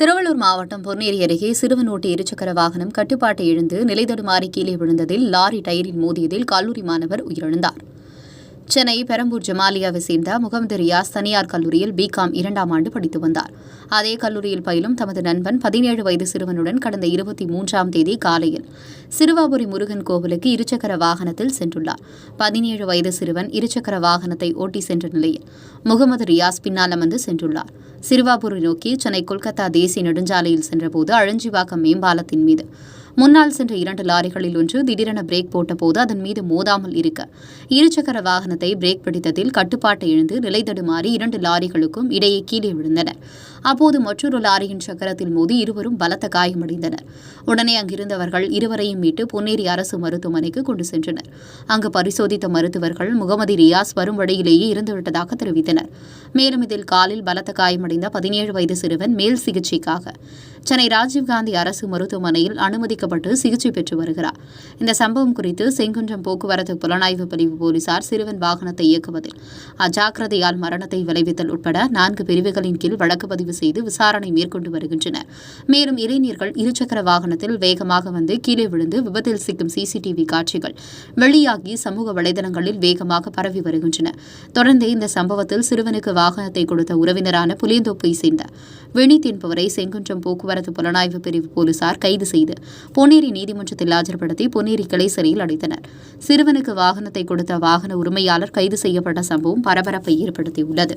திருவள்ளூர் மாவட்டம் பொன்னேரி அருகே சிறுவன் ஓட்டி இருசக்கர வாகனம் கட்டுப்பாட்டை இழந்து நிலைதடுமாறி கீழே விழுந்ததில் லாரி டயரில் மோதியதில் கல்லூரி மாணவர் உயிரிழந்தார். சென்னை பெரம்பூர் ஜமாலியாவை சேர்ந்த முகமது ரியாஸ் தனியார் கல்லூரியில் பிகாம் இரண்டாம் ஆண்டு படித்து வந்தார். அதே கல்லூரியில் பயிலும் தமது நண்பன் பதினேழு வயது சிறுவனுடன் கடந்த இருபத்தி மூன்றாம் தேதி காலையில் சிறுவாபுரி முருகன் கோவிலுக்கு இருசக்கர வாகனத்தில் சென்றுள்ளார். பதினேழு வயது சிறுவன் இருசக்கர வாகனத்தை ஓட்டி சென்ற நிலையில் முகமது ரியாஸ் பின்னால் அமர்ந்து சென்றுள்ளார். சிறுவாபுரி நோக்கி சென்னை கொல்கத்தா தேசிய நெடுஞ்சாலையில் சென்றபோது அழஞ்சிவாக்கம் மேம்பாலத்தின் மீது. முன்னால் சென்ற இரண்டு லாரிகளில் ஒன்று திடீரென பிரேக் போட்டபோது அதன் மீது மோதாமல் இருக்க. இருசக்கர வாகனத்தை பிரேக் பிடித்ததில் கட்டுப்பாட்டை இழந்து நிலை தடுமாறி இரண்டு லாரிகளுக்கும் இடையே கீழே விழுந்தன அப்போது மற்றொரு லாரியின் சக்கரத்தில் மோதி இருவரும் பலத்த காயமடைந்தனர். உடனே அங்கிருந்தவர்கள் இருவரையும் மீட்டு பொன்னேரி அரசு மருத்துவமனைக்கு கொண்டு சென்றனர். அங்கு பரிசோதித்த மருத்துவர்கள் முகமது ரியாஸ் வரும் வழியிலேயே இறந்துவிட்டதாக தெரிவித்தனர். மேலும் இதில் காலில் பலத்த காயமடைந்த பதினேழு வயது சிறுவன் மேல் சிகிச்சைக்காக சென்னை ராஜீவ்காந்தி அரசு மருத்துவமனையில் அனுமதிக்கப்பட்டு சிகிச்சை பெற்று வருகிறார். இந்த சம்பவம் குறித்து செங்குன்றம் போக்குவரத்து புலனாய்வு பிரிவு போலீசார் சிறுவன் வாகனத்தை இயக்குவதில் அஜாக்கிரதையால் மரணத்தை விளைவித்தல் உட்பட நான்கு பிரிவுகளின் கீழ் வழக்கு பதிவு ஆய்வு செய்து விசாரணை மேற்கொண்டு வருகின்றனர். மேலும் இளைஞர்கள் இருசக்கர வாகனத்தில் வேகமாக வந்து கீழே விழுந்து விபத்தில் சிக்கும் சிசிடிவி காட்சிகள் வெளியாகி சமூக வலைதளங்களில் வேகமாக பரவி வருகின்றன. தொடர்ந்து இந்த சம்பவத்தில் சிறுவனுக்கு வாகனத்தை கொடுத்த உறவினரான புலியந்தோப்பை சேர்ந்த வினித் என்பவரை செங்குன்றம் போக்குவரத்து புலனாய்வு பிரிவு போலீசார் கைது செய்து பொன்னேரி நீதிமன்றத்தில் ஆஜர்படுத்தி பொன்னேரி கிளை சிறையில் அடைத்தனர். சிறுவனுக்கு வாகனத்தை கொடுத்த வாகன உரிமையாளர் கைது செய்யப்பட்ட சம்பவம் பரபரப்பை ஏற்படுத்தியுள்ளது.